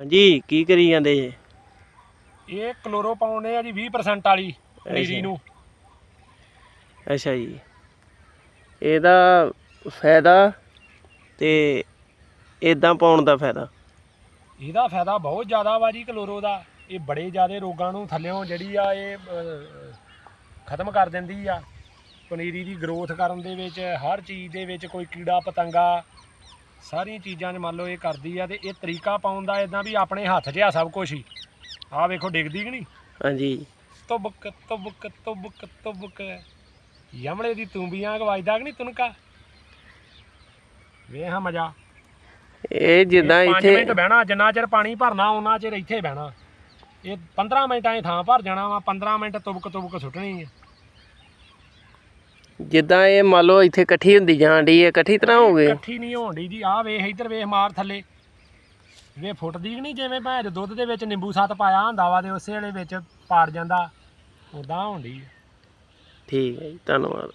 ਹਾਂਜੀ ਕੀ ਕਰੀ ਜਾਂਦੇ ਜੇ? ਇਹ ਕਲੋਰੋ ਪਾਉਣੇ ਆ ਜੀ 20% ਵਾਲੀ ਪਨੀਰੀ ਅੱਛਾ। ਨੂੰ। ਅੱਛਾ ਜੀ। ਇਹਦਾ ਫਾਇਦਾ ਤੇ ਇਦਾਂ ਪਾਉਣ ਦਾ ਫਾਇਦਾ? ਇਹਦਾ ਫਾਇਦਾ ਬਹੁਤ ਜ਼ਿਆਦਾ ਵਾ ਜੀ ਕਲੋਰੋ ਦਾ। ਇਹ ਬੜੇ ਜ਼ਿਆਦੇ ਰੋਗਾਂ ਨੂੰ ਥੱਲਿਓਂ ਜਿਹੜੀ ਆ ਇਹ ਖਤਮ ਕਰ ਦਿੰਦੀ ਆ। ਪਨੀਰੀ ਦੀ ਗਰੋਥ ਕਰਨ ਦੇ ਵਿੱਚ ਹਰ ਚੀਜ਼ ਦੇ ਵਿੱਚ ਕੋਈ ਕੀੜਾ ਪਤੰਗਾ ਸਾਰੀਆਂ ਚੀਜ਼ਾਂ 'ਚ ਮੰਨ ਲਓ ਇਹ ਕਰਦੀ ਆ ਤੇ ਇਹ ਤਰੀਕਾ ਪਾਉਣ ਦਾ ਇਦਾਂ ਵੀ ਆਪਣੇ ਹੱਥ 'ਚ ਆ ਸਭ ਕੁਝ ਹੀ। ਆਹ ਵੇਖੋ ਡਿੱਗਦੀ ਕਿ ਨਹੀਂ? ਹਾਂਜੀ। ਤੁਬਕ ਤੁਬਕ ਤੁਬਕ ਤੁਬਕ ਯਮਲੇ ਦੀ ਤੂੰਬੀਆਂ ਗਵਾਜਦਾ ਕਿ ਨਹੀਂ ਤੁਨਕਾ? ਵੇਖ ਹਾਂ ਮਜ਼ਾ। ਇਹ ਜਿੱਦਾਂ 5 ਇੱਥੇ ਮਿੰਟ ਬਹਿਣਾ ਜਿੰਨਾ ਚਿਰ ਪਾਣੀ ਭਰਨਾ ਉਹਨਾਂ ਚਿਰ ਇੱਥੇ ਬਹਿਣਾ। ਇਹ 15 ਮਿੰਟਾਂ 'ਚ ਥਾਂ ਭਰ ਜਾਣਾ ਵਾ 15 ਮਿੰਟ ਤੁਬਕ ਤੁਬਕ ਸੁੱਟਣੀ ਹੈ ਜਿੱਦਾਂ ਇਹ ਮੰਨ ਲਓ ਇੱਥੇ ਇਕੱਠੀ ਹੁੰਦੀ ਜਾਣ ਡਈ ਹੈ ਇਕੱਠੀ ਤਰ੍ਹਾਂ ਹੋ ਗਏ? ਇਕੱਠੀ ਨਹੀਂ ਹੋਣ ਡਈ ਜੀ ਆਹ ਵੇਖ ਇੱਧਰ ਵੇਖ ਮਾਰ ਥੱਲੇ। ਵੇ ਫੁੱਟਦੀ ਕਿ ਨਹੀਂ ਜਿਵੇਂ ਭੈਣ ਚੋਦ ਦੁੱਧ ਦੇ ਵਿੱਚ ਨਿੰਬੂ ਸੱਤ ਪਾਇਆ ਹੁੰਦਾ ਵਾ ਤੇ ਉਸੇ ਵੇਲੇ ਵਿੱਚ ਪਾੜ ਜਾਂਦਾ। ਉਦਾਂ ਹੋਣ ਡਈ ਹੈ। ਠੀਕ ਹੈ ਜੀ ਧੰਨਵਾਦ।